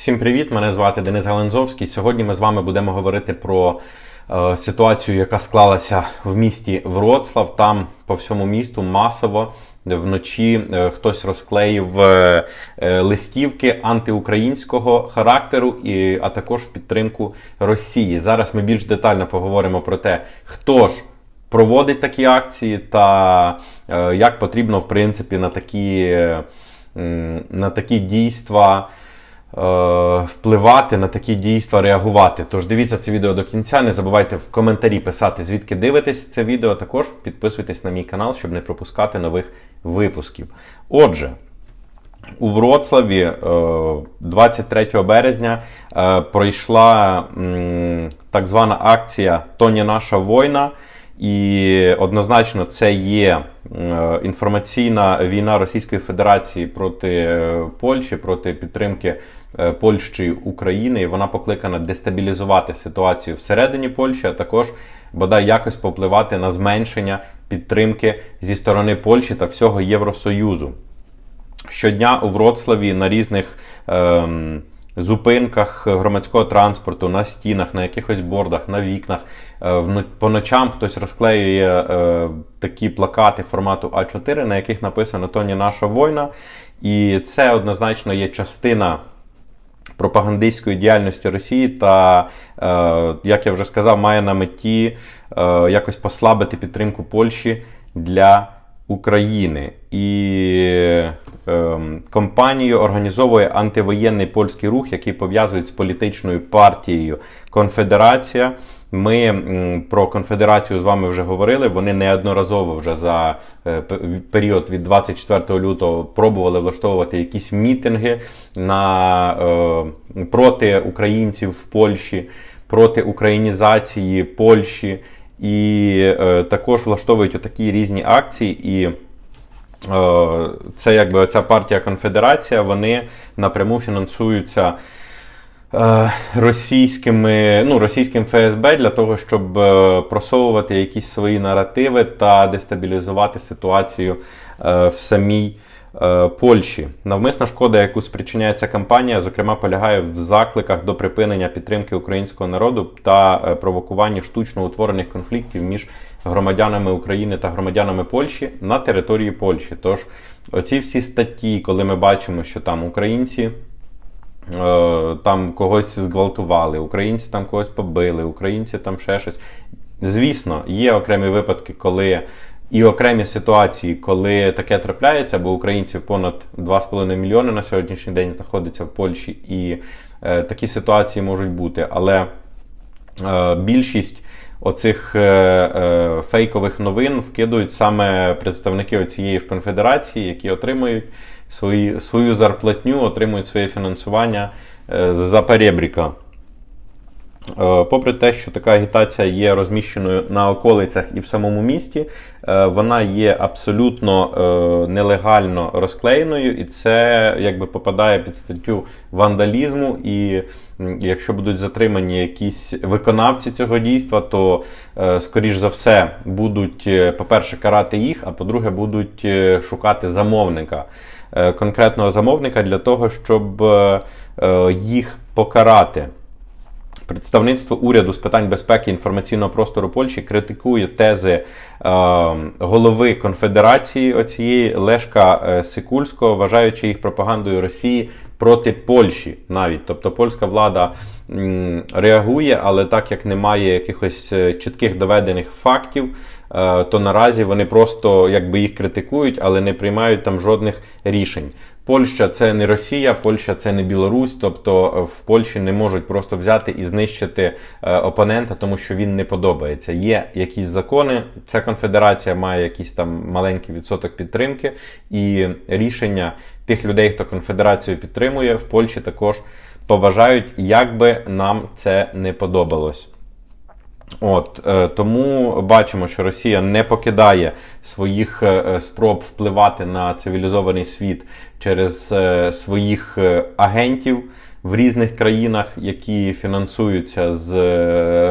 Всім привіт! Мене звати Денис Галензовський. Сьогодні ми з вами будемо говорити про е, ситуацію, яка склалася в місті Вроцлав. Там по всьому місту масово вночі е, хтось розклеїв е, е, листівки антиукраїнського характеру, і, а також в підтримку Росії. Зараз ми більш детально поговоримо про те, хто ж проводить такі акції та е, як потрібно в принципі на такі, е, на такі дійства. Е, Впливати на такі дійства, реагувати. Тож дивіться це відео до кінця. Не забувайте в коментарі писати, звідки дивитесь це відео. Також підписуйтесь на мій канал, щоб не пропускати нових випусків. Отже, у Вроцлаві е, 23 березня е, пройшла так звана акція Тоні наша війна. І однозначно це є е, інформаційна війна Російської Федерації проти е, Польщі, проти підтримки е, Польщі України. І вона покликана дестабілізувати ситуацію всередині Польщі, а також бодай якось попливати на зменшення підтримки зі сторони Польщі та всього Євросоюзу. Щодня у Вроцлаві на різних ем, зупинках громадського транспорту, на стінах, на якихось бордах, на вікнах. е, По ночам хтось розклеює е, такі плакати формату А4, на яких написано Тоні наша війна. І це однозначно є частина пропагандистської діяльності Росії та, е, як я вже сказав, має на меті е, якось послабити підтримку Польщі для України. І компанію організовує антивоєнний польський рух, який пов'язують з політичною партією Конфедерація. Ми про конфедерацію з вами вже говорили. Вони неодноразово вже за е, період від 24 лютого пробували влаштовувати якісь мітинги на, е, проти українців в Польщі, проти українізації Польщі. І е, також влаштовують отакі різні акції. І це якби ця партія Конфедерація, вони напряму фінансуються е, російськими, ну, російським ФСБ для того, щоб е, просовувати якісь свої наративи та дестабілізувати ситуацію е, в самій. Е, Польщі навмисна шкода, яку спричиняє ця кампанія, зокрема полягає в закликах до припинення підтримки українського народу та е, провокуванні штучно утворених конфліктів між громадянами України та громадянами Польщі на території Польщі. Тож оці всі статті, коли ми бачимо, що там українці е, там когось зґвалтували, українці там когось побили, українці там ще щось. Звісно, є окремі випадки, коли і окремі ситуації, коли таке трапляється, бо українців понад 2,5 мільйони на сьогоднішній день знаходиться в Польщі, і е, такі ситуації можуть бути. Але е, більшість оцих е, е, фейкових новин вкидують саме представники цієї ж конфедерації, які отримують свої, свою зарплатню, отримують своє фінансування е, за перебріка. Е, Попри те, що така агітація є розміщеною на околицях і в самому місті, е, вона є абсолютно е, нелегально розклеєною, і це якби попадає під статтю вандалізму. І якщо будуть затримані якісь виконавці цього дійства, то скоріш за все будуть, по-перше, карати їх, а по-друге, будуть шукати замовника. Конкретного замовника для того, щоб їх покарати. Представництво уряду з питань безпеки інформаційного простору Польщі критикує тези е, голови конфедерації оцієї Лешка е, Сикульського, вважаючи їх пропагандою Росії проти Польщі навіть. Тобто польська влада м, реагує, але так як немає якихось е, чітких доведених фактів, е, то наразі вони просто якби їх критикують, але не приймають там жодних рішень. Польща це не Росія, Польща це не Білорусь, тобто е, в Польщі не можуть просто взяти і знищити е, опонента, тому що він не подобається. Є якісь закони, ця конфедерація має якийсь там маленький відсоток підтримки, і рішення тих людей, хто конфедерацію підтримує, в Польщі також поважають, як би нам це не подобалось. От е, тому бачимо, що Росія не покидає своїх е, е, спроб впливати на цивілізований світ через своїх агентів в різних країнах, які фінансуються з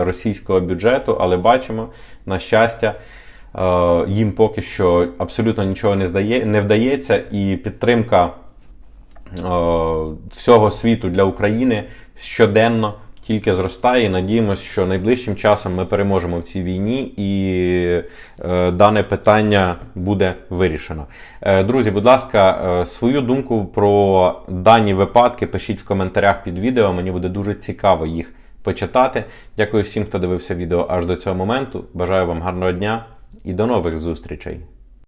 російського бюджету. Але бачимо, на щастя, їм поки що абсолютно нічого не здає, не вдається, і підтримка всього світу для України щоденно тільки зростає. І надіємося, що найближчим часом ми переможемо в цій війні і е, дане питання буде вирішено. Е, друзі, будь ласка, е, свою думку про дані випадки пишіть в коментарях під відео. Мені буде дуже цікаво їх почитати. Дякую всім, хто дивився відео аж до цього моменту. Бажаю вам гарного дня і до нових зустрічей!